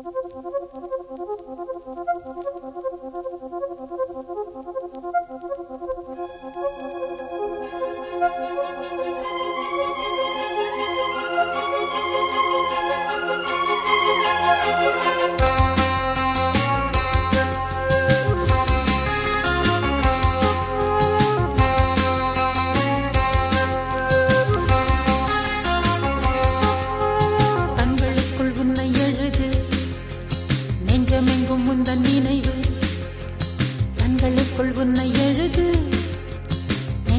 Thank you.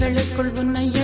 கண்களுக்குள் உன்னை